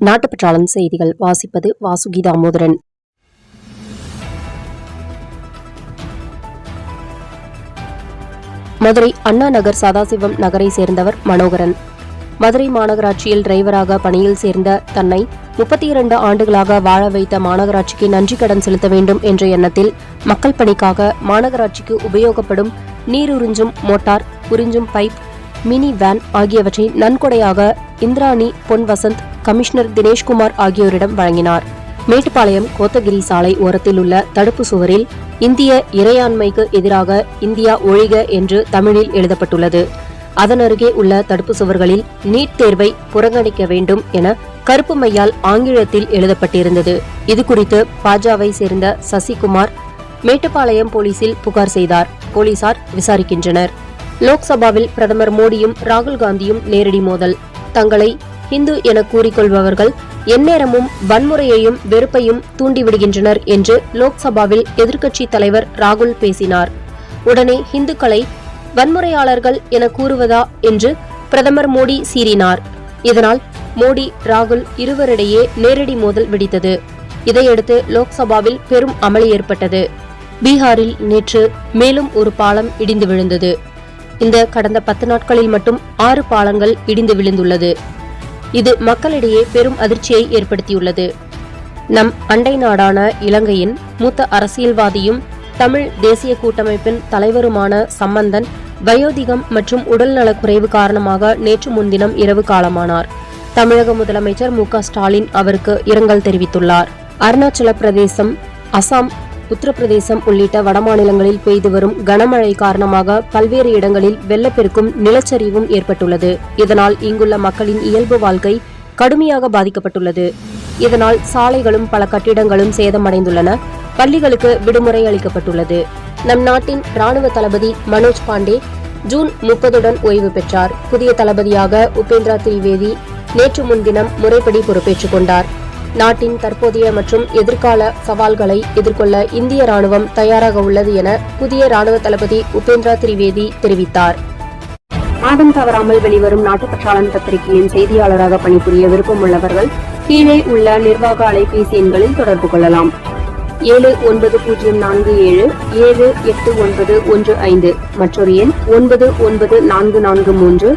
நாட்டுப்பற்றாளன் செய்திகள் வாசிப்பது வாசுகி தாமோதரன். மதுரை அண்ணா நகர் சதாசிவம் நகரை சேர்ந்தவர் மனோகரன். மதுரை மாநகராட்சியில் டிரைவராக பணியில் சேர்ந்த தன்னை முப்பத்தி இரண்டு ஆண்டுகளாக வாழ வைத்த மாநகராட்சிக்கு நன்றி கடன் செலுத்த வேண்டும் என்ற எண்ணத்தில் மக்கள் பணிக்காக மாநகராட்சிக்கு உபயோகப்படும் நீருறிஞ்சும் மோட்டார் உறிஞ்சும் பைப் மினி வேன் ஆகியவற்றை நன்கொடையாக இந்திராணி பொன் வசந்த் கமிஷனர் தினேஷ்குமார் ஆகியோரிடம் வழங்கினார். மேட்டுப்பாளையம் கோத்தகிரி சாலை ஓரத்தில் உள்ள தடுப்பு சுவரில் இந்திய இறையாண்மைக்கு எதிராக இந்தியா ஒழிக என்று தமிழில் எழுதப்பட்டுள்ளது. அதன் அருகே உள்ள தடுப்பு சுவர்களில் நீட் தேர்வை புறக்கணிக்க வேண்டும் என கருப்பு மையால் ஆங்கிலத்தில் எழுதப்பட்டிருந்தது. இது குறித்து பாஜவை சேர்ந்த சசிகுமார் மேட்டுப்பாளையம் போலீசில் புகார் செய்தார். போலீசார் விசாரிக்கின்றனர். லோக்சபாவில் பிரதமர் மோடியும் ராகுல் காந்தியும் நேரடி மோதல். தங்களை இந்து என கூறிக்கொள்பவர்கள் எந்நேரமும் வன்முறையையும் வெறுப்பையும் தூண்டிவிடுகின்றனர் என்று லோக்சபாவில் எதிர்க்கட்சி தலைவர் ராகுல் பேசினார். உடனே இந்துக்களை வன்முறையாளர்கள் என கூறுவதா என்று பிரதமர் மோடி சீறினார். இதனால் மோடி ராகுல் இருவரிடையே நேரடி மோதல் வெடித்தது. இதையடுத்து லோக்சபாவில் பெரும் அமளி ஏற்பட்டது. பீகாரில் நேற்று மேலும் ஒரு பாலம் இடிந்து விழுந்தது. இந்த கடந்த பத்து நாட்களில் மட்டும் ஆறு பாலங்கள் இடிந்து விழுந்துள்ளது. இது மக்களிடையே பெரும் அதிர்ச்சியை ஏற்படுத்தியுள்ளது. நம் அண்டை நாடான இலங்கையின் மூத்த அரசியல்வாதியும் தமிழ் தேசிய கூட்டமைப்பின் தலைவருமான சம்பந்தன் வயோதிகம் மற்றும் உடல்நலக்குறைவு காரணமாக நேற்று முன்தினம் இரவு காலமானார். தமிழக முதலமைச்சர் மு ஸ்டாலின் அவருக்கு இரங்கல் தெரிவித்துள்ளார். அருணாச்சல பிரதேசம் அசாம் உத்தரப்பிரதேசம் உள்ளிட்ட வடமாநிலங்களில் பெய்து வரும் கனமழை காரணமாக பல்வேறு இடங்களில் வெள்ளப்பெருக்கும் நிலச்சரிவும் ஏற்பட்டுள்ளது. இதனால் இங்குள்ள மக்களின் இயல்பு வாழ்க்கை கடுமையாக பாதிக்கப்பட்டுள்ளது. இதனால் சாலைகளும் பல கட்டிடங்களும் சேதமடைந்துள்ளன. பள்ளிகளுக்கு விடுமுறை அளிக்கப்பட்டுள்ளது. நம் நாட்டின் ராணுவ தளபதி மனோஜ் பாண்டே ஜூன் முப்பதுடன் ஓய்வு பெற்றார். புதிய தளபதியாக உபேந்திரா திரிவேதி நேற்று முன்தினம் முறைப்படி பொறுப்பேற்றுக் கொண்டார். நாட்டின் தற்போதைய மற்றும் எதிர்கால சவால்களை எதிர்கொள்ள இந்திய ராணுவம் தயாராக உள்ளது என புதிய ராணுவ தளபதி உபேந்திரா திரிவேதி தெரிவித்தார். மாதம் தவறாமல் வெளிவரும் நாட்டுப்பற்றாளன் பத்திரிகையின் செய்தியாளராக பணிபுரிய விருப்பமுள்ளவர்கள் கீழே உள்ள நிர்வாக அலைபேசி எண்களில் தொடர்பு கொள்ளலாம். ஏழு ஒன்பது பூஜ்ஜியம் நான்கு ஏழு ஏழு எட்டு ஒன்பது ஒன்று ஐந்து மற்றொரு எண் ஒன்பது ஒன்பது நான்கு நான்கு மூன்று